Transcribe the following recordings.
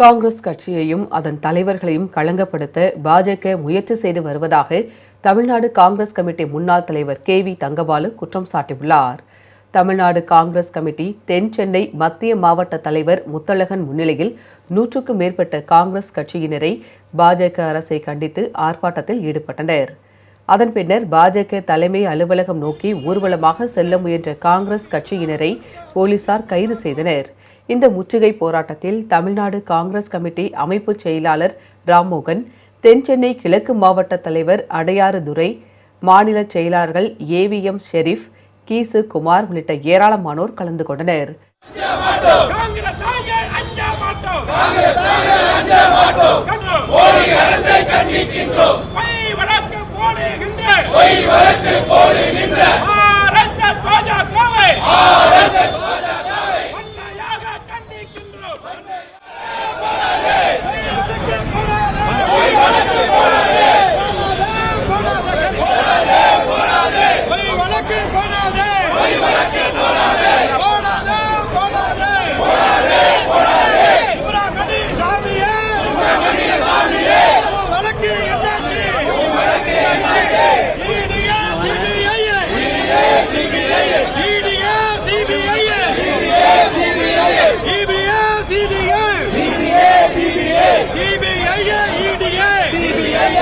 காங்கிரஸ் கட்சியையும் அதன் தலைவர்களையும் களங்கப்படுத்த பாஜக முயற்சி செய்து வருவதாக தமிழ்நாடு காங்கிரஸ் கமிட்டி முன்னாள் தலைவர் கே வி தங்கபாலு குற்றம் சாட்டியுள்ளார். தமிழ்நாடு காங்கிரஸ் கமிட்டி தென் சென்னை மத்திய மாவட்ட தலைவர் முத்தழகன் முன்னிலையில் நூற்றுக்கும் மேற்பட்ட காங்கிரஸ் கட்சியினரை பாஜக அரசை கண்டித்து ஆர்ப்பாட்டத்தில் ஈடுபட்டனர். அதன் பின்னர் பாஜக தலைமை அலுவலகம் நோக்கி ஊர்வலமாக செல்ல முயன்ற காங்கிரஸ் கட்சியினரை போலீசார் கைது செய்தனர். இந்த முற்றுகை போராட்டத்தில் தமிழ்நாடு காங்கிரஸ் கமிட்டி அமைப்பு செயலாளர் ராம்மோகன் தென் சென்னை கிழக்கு மாவட்ட தலைவர் அடையாறு துரை மாநில செயலாளர்கள் ஏவிஎம் ஷெரீப் கீசு குமார் உள்ளிட்ட ஏராளமானோர் கலந்து கொண்டனர். காங்கிரஸ்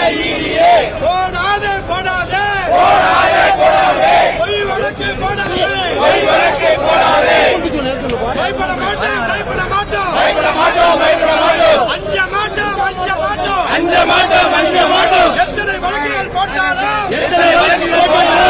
போடாதே போடாதே போடாதே போடாதே பொய் வழக்கு போடாதே. பொய் வழக்கு போடாதே. பயப்பட மாட்டோம் பயப்பட மாட்டோம் அஞ்ச மாட்டோம் அஞ்ச மாட்டோம் அஞ்ச மாட்டோம் அஞ்ச மாட்டோம் எத்தனை வழக்குகள் போட்டாலும் எத்தனை வழக்குகள் போட்டாலும்